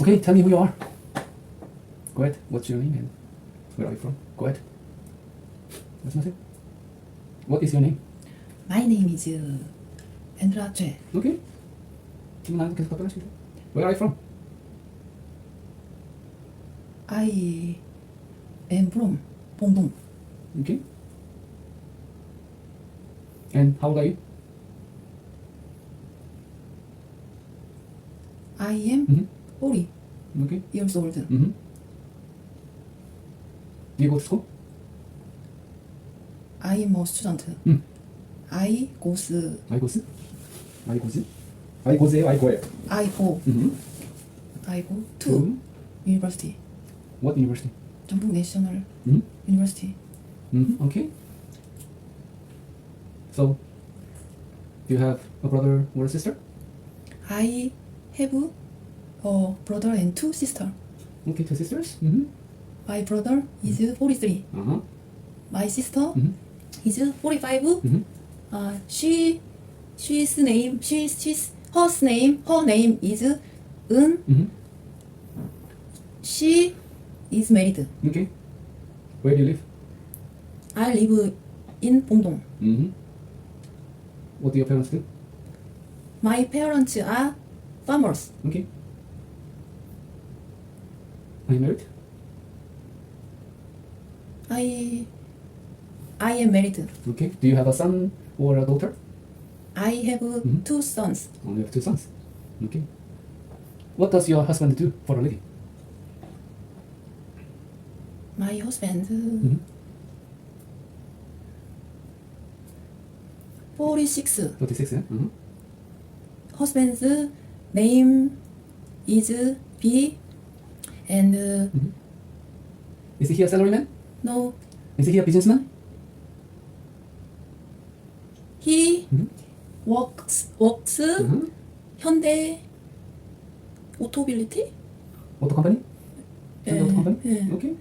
Okay, tell me who you are. Go ahead. What's your name and where are you from? Go ahead. That's nothing. What is your name? My name is Andra Choi. Okay. 질문 계속 답변하시면 돼요. Where are you from? I am from 봉동. Okay. And how old are you? I am Mhm. 40 Okay. years old. Mm-hmm. You go to school? I am a student. 음. I goes I goes? I goes? I goes예요? I go예요? I go Mm-hmm. I go to university. What university? 전북 내셔널 Mm-hmm. 유니버시티. Mm-hmm. Okay. So, do you have a brother or a sister? I have a brother and two sisters. Okay, two sisters. Mm-hmm. My brother is 43. Uh-huh. My sister Mhm. is 45. Mm-hmm. Uh, she she's name she's she's her name her name is Un. Mm-hmm. She is married. Okay. Where do you live? I live in 봉동. Mm-hmm. What do your parents do? My parents are farmers. Okay. Are you married? I I am married. Okay. Do you have a son or a daughter? I have Mhm. two sons. You have two sons. Okay. What does your husband do for a living? My husband Mm-hmm. 46. 36, yeah? Mm-hmm. Husband's name is B and uh, Is he a salaryman? no Is he a businessman? he Mhm. works works Mm-hmm. 현대 오토빌리티? Auto company? 예, Auto company? 예. Okay.